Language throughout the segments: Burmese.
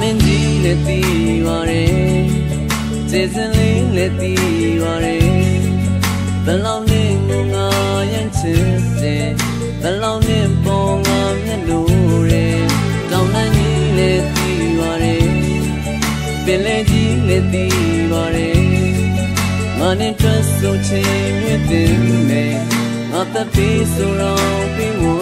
မင်းကြီးလည်းတီးပါရဲ့စေစင်လေးလည်းတီးပါရဲ့ဘယ်လောက်နဲ့ငုံငါရန်ချစ်စေဘယ်လောက်နဲ့ပေါ်ငါမျက်လို့ရဲ့တောင်းတကြီးလည်းတီးပါရဲ့ပင်လည်းကြီးလည်းတီးပါရဲ့ငါနဲ့တွေ့ဆုံချင်းမြင့်တင်မယ်ငါသက်ပြီးဆိုတော့ပြီးဝ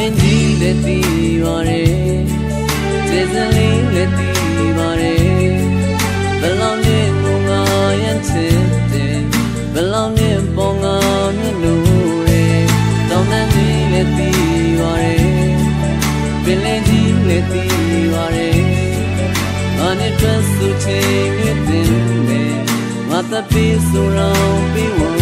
မင်းကြီးလည်းတီးပါရဲ့ကျေစံလေးလည်းတီးပါရဲ့ဘယ်လောက်နဲ့ငုံငါရန်ချစ်တယ်ဘယ်လောက်နဲ့ပေါ်ငါမျက်လို့ရဲ့တောင်းတန်းကြီးလည်းတီးပါရဲ့ပင်လင်းကြီးလည်းတီးပါရဲ့ငါနဲ့တွေ့ဆုံချင်းမြင့်တင်တယ်ငါသက်ပြီးဆိုတော့ပြီးဝ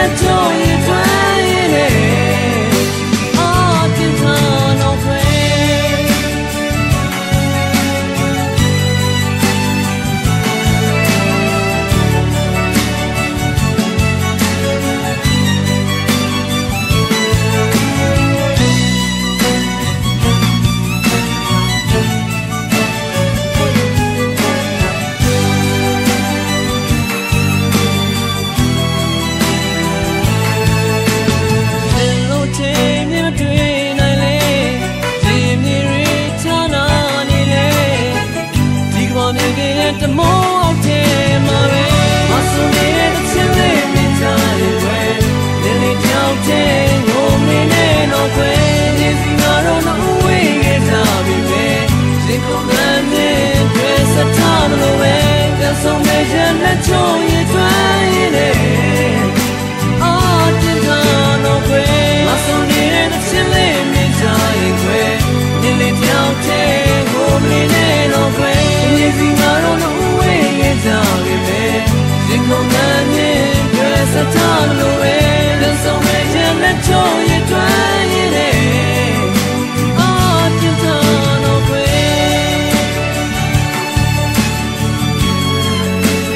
မဲ့ရ